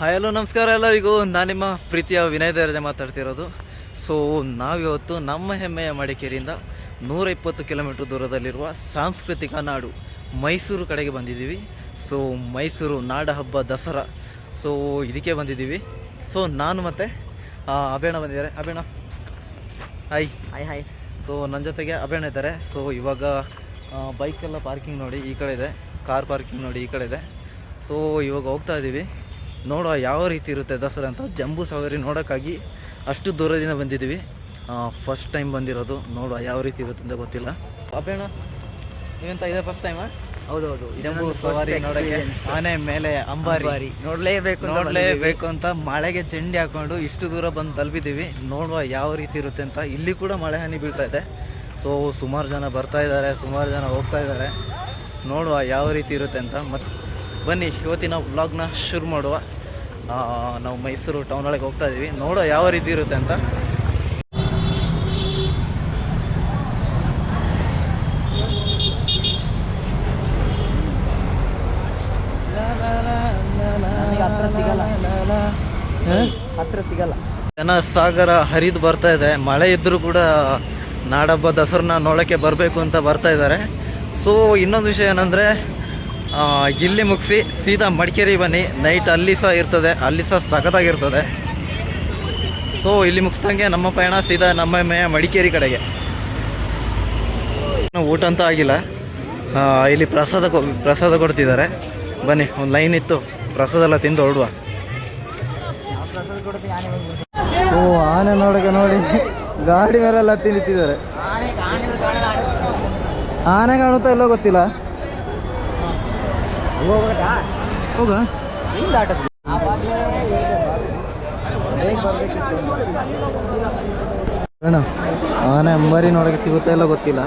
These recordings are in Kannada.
ಹಾಯ್ ಹಲೋ ನಮಸ್ಕಾರ ಎಲ್ಲರಿಗೂ. ನಾನು ನಿಮ್ಮ ಪ್ರೀತಿಯ ವಿನಯ್ ದೇವರಾಜ ಮಾತಾಡ್ತಿರೋದು. ಸೊ ನಾವಿವತ್ತು ನಮ್ಮ ಹೆಮ್ಮೆಯ ಮಡಿಕೇರಿಯಿಂದ ನೂರ ಇಪ್ಪತ್ತು ಕಿಲೋಮೀಟ್ರ್ ದೂರದಲ್ಲಿರುವ ಸಾಂಸ್ಕೃತಿಕ ನಾಡು ಮೈಸೂರು ಕಡೆಗೆ ಬಂದಿದ್ದೀವಿ. ಸೊ ಮೈಸೂರು ನಾಡ ಹಬ್ಬ ದಸರಾ. ಸೊ ಇದಕ್ಕೆ ಬಂದಿದ್ದೀವಿ. ಸೊ ನಾನು ಮತ್ತು ಅಭೇಣ ಬಂದಿದ್ದಾರೆ. ಅಬೇಣ ಹಾಯ್ ಹಾಯ್ ಹಾಯ್ ಸೊ ನನ್ನ ಜೊತೆಗೆ ಅಬೇಣ ಇದ್ದಾರೆ. ಸೊ ಇವಾಗ ಬೈಕೆಲ್ಲ ಪಾರ್ಕಿಂಗ್ ನೋಡಿ ಈ ಕಡೆ ಇದೆ. ಕಾರ್ ಪಾರ್ಕಿಂಗ್ ನೋಡಿ ಈ ಕಡೆ ಇದೆ. ಸೊ ಇವಾಗ ಹೋಗ್ತಾ ಇದ್ದೀವಿ ನೋಡುವ ಯಾವ ರೀತಿ ಇರುತ್ತೆ ದಸರಾ ಅಂತ ಜಂಬೂ ಸವಾರಿ ನೋಡೋಕ್ಕಾಗಿ ಅಷ್ಟು ದೂರದಿಂದ ಬಂದಿದ್ದೀವಿ. ಫಸ್ಟ್ ಟೈಮ್ ಬಂದಿರೋದು. ನೋಡುವ ಯಾವ ರೀತಿ ಇರುತ್ತೆ ಅಂತ ಗೊತ್ತಿಲ್ಲ. ಅಪ್ಪೇಣ ನೀವಂತ ಇದೆ ಫಸ್ಟ್ ಟೈಮಾ ಹೌದೌದು. ಜಂಬೂ ಸವಾರಿ ನೋಡೋಕ್ಕೆ ಆನೆ ಮೇಲೆ ಅಂಬಾರಿ. ನೋಡಲೇಬೇಕು ನೋಡಲೇಬೇಕು ಅಂತ ಮಳೆಗೆ ಚೆಂಡಿ ಹಾಕೊಂಡು ಇಷ್ಟು ದೂರ ಬಂದು ತಲುಪಿದ್ದೀವಿ. ನೋಡುವ ಯಾವ ರೀತಿ ಇರುತ್ತೆ ಅಂತ. ಇಲ್ಲಿ ಕೂಡ ಮಳೆ ಹಾನಿ ಬೀಳ್ತಾ ಇದೆ. ಸೊ ಸುಮಾರು ಜನ ಬರ್ತಾ ಇದ್ದಾರೆ ಸುಮಾರು ಜನ ಹೋಗ್ತಾ ಇದ್ದಾರೆ. ನೋಡುವ ಯಾವ ರೀತಿ ಇರುತ್ತೆ ಅಂತ. ಮತ್ತು ಬನ್ನಿ ಇವತ್ತಿನ ವ್ಲಾಗ್ನ ಶುರು ಮಾಡುವ. ನಾವು ಮೈಸೂರು ಟೌನ್ ಒಳಗೆ ಹೋಗ್ತಾ ಇದ್ದೀವಿ ನೋಡೋ ಯಾವ ರೀತಿ ಇರುತ್ತೆ ಅಂತ. ಹತ್ರ ಸಿಗಲ್ಲ. ಜನ ಸಾಗರ ಹರಿದು ಬರ್ತಾ ಇದೆ. ಮಳೆ ಇದ್ದರೂ ಕೂಡ ನಾಡಬ್ಬ ದಸರನ್ನ ನೋಡೋಕ್ಕೆ ಬರಬೇಕು ಅಂತ ಬರ್ತಾ ಇದ್ದಾರೆ. ಸೊ ಇನ್ನೊಂದು ವಿಷಯ ಏನಂದರೆ ಇಲ್ಲಿ ಮುಗಿಸಿ ಸೀದಾ ಮಡಿಕೇರಿ ಬನ್ನಿ. ನೈಟ್ ಅಲ್ಲಿ ಸಹ ಇರ್ತದೆ. ಅಲ್ಲಿ ಸಹ ಸಖತ್ತಾಗಿರ್ತದೆ. ಸೊ ಇಲ್ಲಿ ಮುಗಿಸ್ದಂಗೆ ನಮ್ಮ ಪಯಣ ಸೀದಾ ನಮ್ಮ ಮೇ ಮಡಿಕೇರಿ ಕಡೆಗೆ. ಊಟ ಅಂತ ಆಗಿಲ್ಲ. ಇಲ್ಲಿ ಪ್ರಸಾದ ಪ್ರಸಾದ ಕೊಡ್ತಿದ್ದಾರೆ. ಬನ್ನಿ, ಒಂದು ಲೈನ್ ಇತ್ತು. ಪ್ರಸಾದ ಎಲ್ಲ ತಿಂದು ಹೊರಡುವ. ಓ, ಆನೆ ನೋಡಕ್ಕೆ ನೋಡಿ. ಗಾಡಿ ಮೇಲೆಲ್ಲ ಹತ್ತಿ ನಿಂತಿದ್ದಾರೆ ಆನೆ ಕಾಣುತ್ತಾ ಇಲ್ಲೋ ಗೊತ್ತಿಲ್ಲ. ಹೋಗ. ಅಣ್ಣ ಆನೆ ಅಂಬಾರಿ ನೋಡಕ್ಕೆ ಸಿಗುತ್ತಾ ಇಲ್ಲ ಗೊತ್ತಿಲ್ಲ.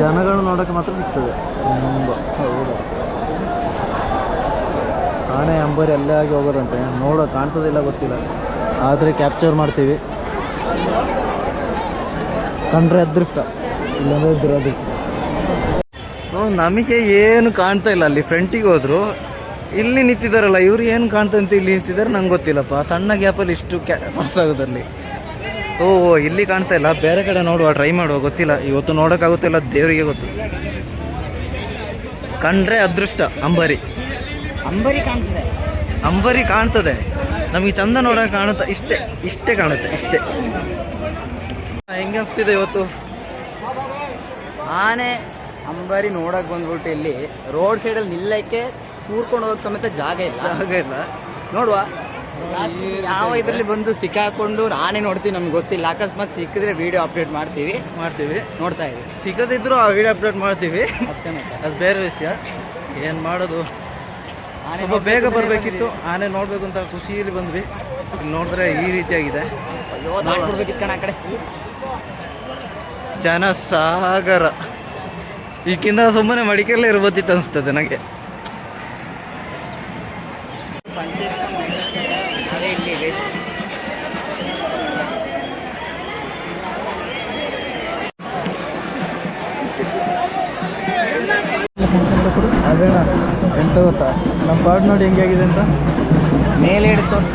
ಜನಗಳು ನೋಡಕ್ಕೆ ಮಾತ್ರ ಸಿಗ್ತದೆ. ತುಂಬ ಹೌದು. ಆನೆ ಅಂಬಾರಿ ಅಲ್ಲೇ ಆಗಿ ಹೋಗೋದಂತೆ. ನೋಡೋ ಕಾಣ್ತದಿಲ್ಲ ಗೊತ್ತಿಲ್ಲ. ಆದರೆ ಕ್ಯಾಪ್ಚರ್ ಮಾಡ್ತೀವಿ. ಕಂಡ್ರೆ ಅದೃಷ್ಟ ಇಲ್ಲಾಂದ್ರೆ ದುರದೃಷ್ಟ. ಸೊ ನಮಗೆ ಏನು ಕಾಣ್ತಾ ಇಲ್ಲ. ಅಲ್ಲಿ ಫ್ರಂಟಿಗೆ ಹೋದ್ರು. ಇಲ್ಲಿ ನಿಂತಿದ್ದಾರಲ್ಲ ಇವ್ರು ಏನು ಕಾಣ್ತಾ ಅಂತ ಇಲ್ಲಿ ನಿಂತಿದ್ದಾರೆ ನಂಗೆ ಗೊತ್ತಿಲ್ಲಪ್ಪ. ಸಣ್ಣ ಗ್ಯಾಪಲ್ಲಿ ಇಷ್ಟು ಕ್ಯಾ ಪಾಸ್ ಆಗೋದಲ್ಲಿ ಓ ಇಲ್ಲಿ ಕಾಣ್ತಾ ಇಲ್ಲ. ಬೇರೆ ಕಡೆ ನೋಡುವ ಟ್ರೈ ಮಾಡುವ. ಗೊತ್ತಿಲ್ಲ. ಇವತ್ತು ನೋಡೋಕ್ಕಾಗುತ್ತಿಲ್ಲ ದೇವರಿಗೆ ಗೊತ್ತು. ಕಂಡ್ರೆ ಅದೃಷ್ಟ ಅಂಬರಿ. ಅಂಬರಿ ಕಾಣ್ತದೆ. ಅಂಬರಿ ಕಾಣ್ತದೆ. ನಮಗೆ ಚಂದ ನೋಡೋಕೆ ಕಾಣುತ್ತೆ ಇಷ್ಟೇ ಇಷ್ಟೇ ಕಾಣುತ್ತೆ ಇಷ್ಟೇ. ಹೆಂಗೆ ಅನಿಸ್ತಿದೆ ಇವತ್ತು? ಆನೆ. ಅಂಬರಿ ನೋಡಕ್ ಬಂದ್ಬಿಟ್ಟು ಇಲ್ಲಿ ರೋಡ್ ಸೈಡಲ್ಲಿ ನಿಲ್ಲಕ್ಕೆ ತೂರ್ಕೊಂಡು ಹೋಗಕ್ ಸಮೇತ ಜಾಗ ಇಲ್ಲ. ಜಾಗ ಇಲ್ಲ. ನೋಡುವ. ಯಾವ ಇದರಲ್ಲಿ ಬಂದು ಸಿಕ್ಕಾಕೊಂಡು ನಾನೇ ನೋಡ್ತೀನಿ ನಮ್ಗೆ ಗೊತ್ತಿಲ್ಲ. ಅಕಸ್ಮಾತ್ ಸಿಕ್ಕಿದ್ರೆ ವಿಡಿಯೋ ಅಪ್ಡೇಟ್ ಮಾಡ್ತೀವಿ. ಮಾಡ್ತೀವಿ. ನೋಡ್ತಾ ಇದ್ದೀವಿ ಸಿಕ್ಕದಿದ್ರು ಆ ವಿಡಿಯೋ ಅಪ್ಡೇಟ್ ಮಾಡ್ತೀವಿ. ಅಷ್ಟೇ. ಅದು ಬೇರೆ ವಿಷಯ. ಏನು ಮಾಡೋದು? ಸ್ವಲ್ಪ ಬೇಗ ಬರಬೇಕಿತ್ತು. ಆನೆ ನೋಡಬೇಕು ಅಂತ ಖುಷಿಯಲ್ಲಿ ಬಂದ್ವಿ. ನೋಡಿದ್ರೆ ಈ ರೀತಿಯಾಗಿದೆ. ಅಯ್ಯೋ ಸಾಗರ ಕಣ ಆ ಕಡೆ. ಈಗಿಂದ ಸುಮ್ಮನೆ ಮಡಿಕೆಲ್ಲೇ ಇರ್ಬೋದಿತ್ತು ಅನಿಸ್ತದೆ ನನಗೆ. ಅದೇ ಇಲ್ಲಿ ವೇಸ್ಟ್ ಅದೇಣ ಎಂತ ಗೊತ್ತಾ? ನಮ್ಮ ಪಾಡ್ ನೋಡಿ ಹೆಂಗಾಗಿದೆ ಅಂತ? ಮೇಲೆ ಹಿಡಿದು ತೋರ್ಸ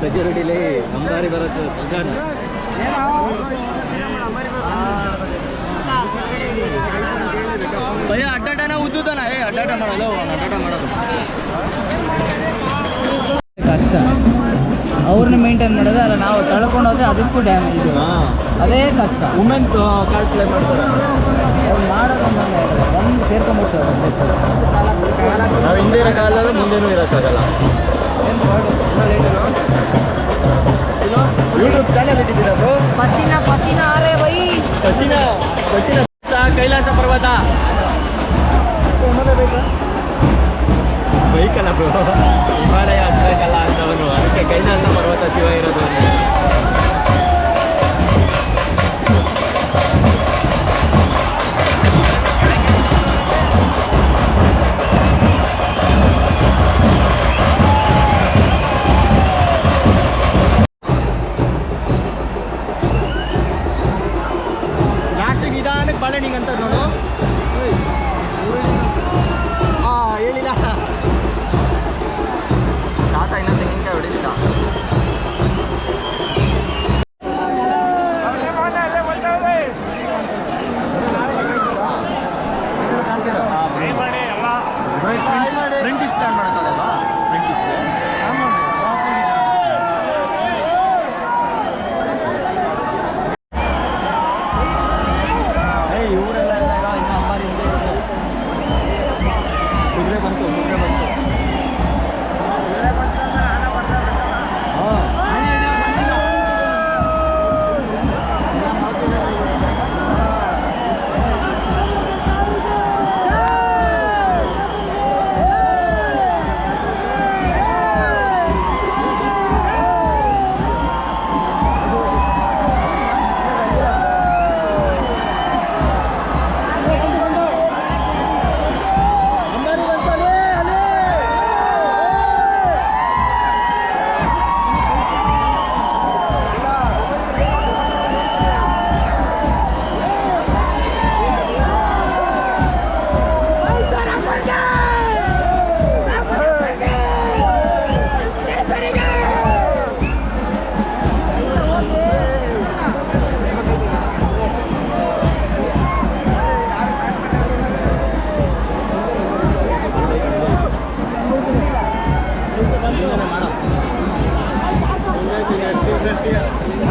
ಸೆಕ್ಯೂರಿಟಿಲಿ ಅಂಬಾರಿ ಬರುತ್ತೆ ನಿಜಾನ ಭಯ ಅಡ್ಡಾಟನ ಉದ್ದುದನ ಏ ಅಡ್ಡಾಟ ಮಾಡೋದು ಅಡ್ಡಾಟ ಮಾಡೋದು. ಕಷ್ಟ. ಅವ್ರನ್ನ ಮೇಂಟೈನ್ ಮಾಡೋದು ಅಲ್ಲ ನಾವು ತಳ್ಕೊಂಡು ಹೋದ್ರೆ ಅದಕ್ಕೂ ಡ್ಯಾಮೇಜ್ ಅದೇ ಕಷ್ಟ. ವುಮೆನ್ ಕಾರ್ಡ್ ಪ್ಲೇ ಮಾಡ್ತಾರೆ. ಅವ್ರು ಮಾಡೋದು ಒಂದು ಸೇರ್ಕೊಂಡ್ಬಿಡ್ತಾರೆ ನಾವು ಹಿಂದೆ ಇರೋ ಕಾಲದಲ್ಲಿ ಮುಂದೆನೂ ಇರೋಕ್ಕಾಗಲ್ಲ. ಯೂಟ್ಯೂಬ್ ಕಸಿನ ಬಸ್ಸಿನ ಕೈಲಾಸ ಪರ್ವತ. ಬೈಕಲ್ಲ ಬ್ರೋ ಹಿಮಾಲಯ ಹತ್ತಬೇಕಲ್ಲ ಅಂತವನು ಅದಕ್ಕೆ ಕೈಲಾಸ ಪರ್ವತ ಶಿವ ಇರೋದು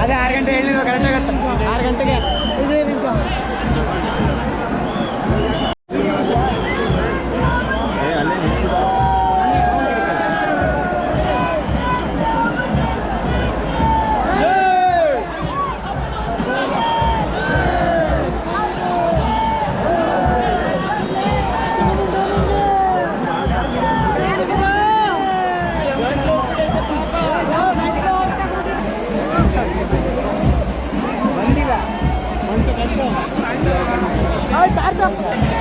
ಅದೇ ಆರು ಗಂಟೆ ಹೇಳಿಲ್ವ ಕರೆಕ್ಟ್ ಆಗತ್ತೆ. ಆರು ಗಂಟೆಗೆ? ಐದೇ ನಿಮಿಷ ಫೈನಲಿ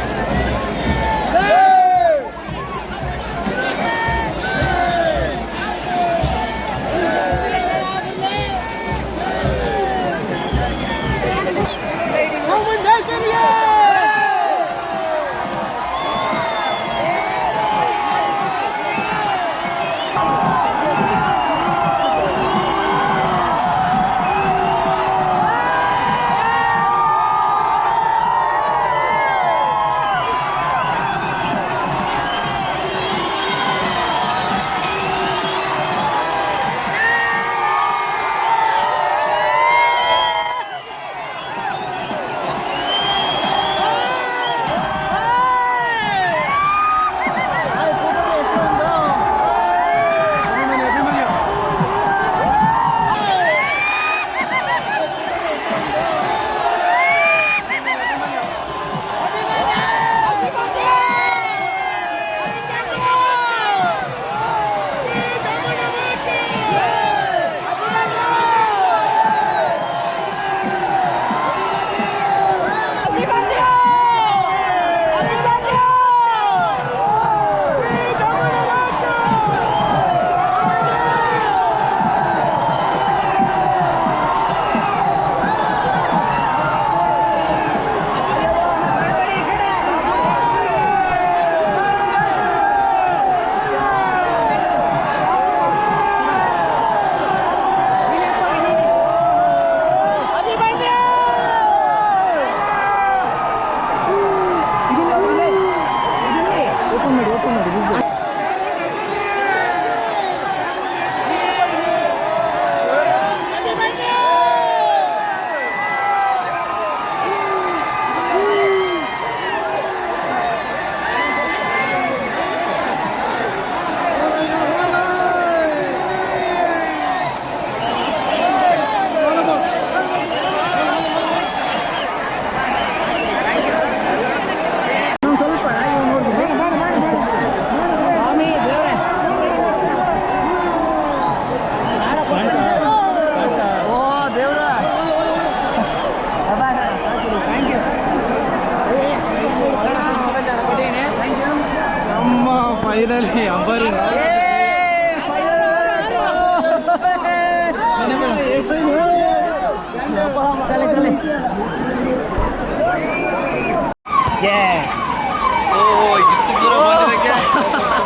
ಓ ಇಷ್ಟು ದೂರ ಬಂದಿದ್ದಕ್ಕೆ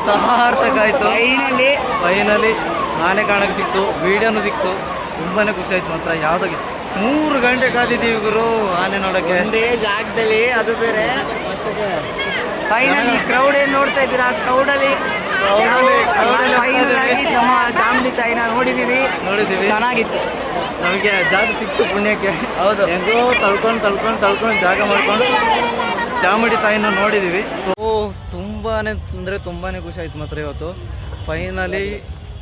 ಸಹಾರ್ಥಕ ಆಯಿತು ಫೈನಲಿ ಫೈನಲಿ ಆನೆ ಕಾಣಕ್ಕೆ ಸಿಕ್ತು ವಿಡಿಯೋನು ಸಿಕ್ತು. ತುಂಬಾ ಖುಷಿ ಆಯ್ತು ಮಾತ್ರ ಯಾವ್ದಾಗಿ ಮೂರು ಗಂಟೆ ಕಾದಿದ್ದೀವಿ ಗುರು ಆನೆ ನೋಡಕ್ಕೆ ಒಂದೇ ಜಾಗದಲ್ಲಿ ಅದು ಬೇರೆ. ಫೈನಲಿ ಕ್ರೌಡ್ ಏನು ನೋಡ್ತಾ ಇದ್ದೀರಾ? ಕ್ರೌಡ್ ಫೈನಲ್ ಆಗಿ ನಮ್ಮ ಚಾಮುಂಡಿ ತಾಯಿನ ನೋಡಿದೀವಿ. ನೋಡಿದ್ದೀವಿ. ಚೆನ್ನಾಗಿತ್ತು. ನಮಗೆ ಜಾಗ ಸಿಕ್ತು ಪುಣ್ಯಕ್ಕೆ. ಹೌದು. ಹೆಂಗೋ ತಳ್ಕೊಂಡು ತಳ್ಕೊಂಡು ತಳ್ಕೊಂಡು ಜಾಗ ಮಾಡ್ಕೊಂಡು ಚಾಮುಂಡಿ ತಾಯಿನ ನೋಡಿದ್ದೀವಿ ಸೊ ತುಂಬಾನೇ ಅಂದರೆ ತುಂಬಾನೇ ಖುಷಿ ಆಯ್ತು ಮಾತ್ರ ಇವತ್ತು. ಫೈನಲಿ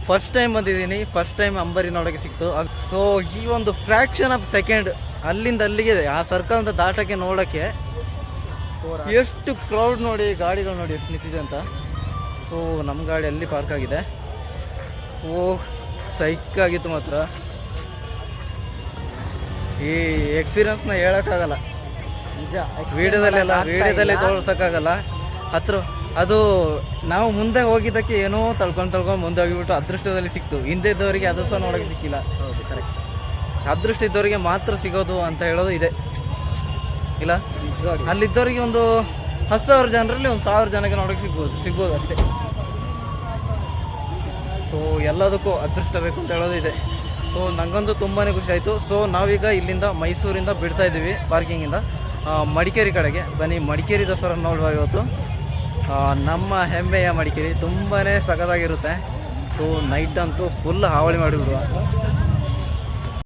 ಫಸ್ಟ್ ಟೈಮ್ ಬಂದಿದ್ದೀನಿ. ಫಸ್ಟ್ ಟೈಮ್ ಅಂಬರಿ ನೋಡೋಕೆ ಸಿಕ್ತು. ಸೊ ಈ ಒಂದು ಫ್ರ್ಯಾಕ್ಷನ್ ಆಫ್ ಸೆಕೆಂಡ್ ಅಲ್ಲಿಂದ ಅಲ್ಲಿಗೆ ಆ ಸರ್ಕಲ್ ಅಂತ ದಾಟಕ್ಕೆ ನೋಡೋಕ್ಕೆ ಎಷ್ಟು ಕ್ರೌಡ್ ನೋಡಿ ಗಾಡಿಗಳು ನೋಡಿ ಎಷ್ಟು ನಿಂತಿದೆ ಅಂತ. ಸೊ ನಮ್ಮ ಗಾಡಿ ಅಲ್ಲಿ ಪಾರ್ಕ್ ಆಗಿದೆ. ಓ ಸೈಕ್ ಆಗಿತ್ತು ಮಾತ್ರ. ಈ ಎಕ್ಸ್ಪೀರಿಯನ್ಸ್ನ ಹೇಳೋಕ್ಕಾಗಲ್ಲ ನಿಜ ವೀಡಿಯೋದಲ್ಲೆಲ್ಲ ವೀಡಿಯೋದಲ್ಲಿ ತೋರ್ಸೋಕ್ಕಾಗಲ್ಲ. ಹತ್ರ ಅದು ನಾವು ಮುಂದೆ ಹೋಗಿದ್ದಕ್ಕೆ ಏನೋ ತಳ್ಕೊಂಡು ತಳ್ಕೊಂಡು ಮುಂದೆ ಹೋಗಿಬಿಟ್ಟು ಅದೃಷ್ಟದಲ್ಲಿ ಸಿಕ್ತು. ಹಿಂದೆ ಇದ್ದವರಿಗೆ ಅದು ಸಹ ನೋಡೋಕೆ ಸಿಕ್ಕಿಲ್ಲ. ಹೌದು ಕರೆಕ್ಟ್ ಅದೃಷ್ಟ ಇದ್ದವರಿಗೆ ಮಾತ್ರ ಸಿಗೋದು ಅಂತ ಹೇಳೋದು ಇದೆ. ಇಲ್ಲ? ಅಲ್ಲಿದ್ದವರಿಗೆ ಒಂದು ಹತ್ತು ಸಾವಿರ ಜನರಲ್ಲಿ ಒಂದು ಸಾವಿರ ಜನಕ್ಕೆ ನೋಡೋಕೆ ಸಿಗ್ಬೋದು ಸಿಗ್ಬೋದು ಅಷ್ಟೇ. ಸೊ ಎಲ್ಲದಕ್ಕೂ ಅದೃಷ್ಟ ಬೇಕು ಅಂತ ಹೇಳೋದು ಇದೆ. ಸೊ ನನಗಂತೂ ತುಂಬಾ ಖುಷಿ ಆಯಿತು. ಸೊ ನಾವೀಗ ಇಲ್ಲಿಂದ ಮೈಸೂರಿಂದ ಬಿಡ್ತಾ ಇದ್ದೀವಿ ಪಾರ್ಕಿಂಗಿಂದ. ಮಡಿಕೇರಿ ಕಡೆಗೆ. ಬನ್ನಿ, ಮಡಿಕೇರಿ ದಸರಾ ನೋಡುವ ಇವತ್ತು. ನಮ್ಮ ಹೆಮ್ಮೆಯ ಮಡಿಕೇರಿ. ತುಂಬಾ ಸಖತ್ತಾಗಿರುತ್ತೆ. ಸೊ ನೈಟ್ ಅಂತೂ ಫುಲ್ ಹಾವಳಿ ಮಾಡಿಬಿಡುವ.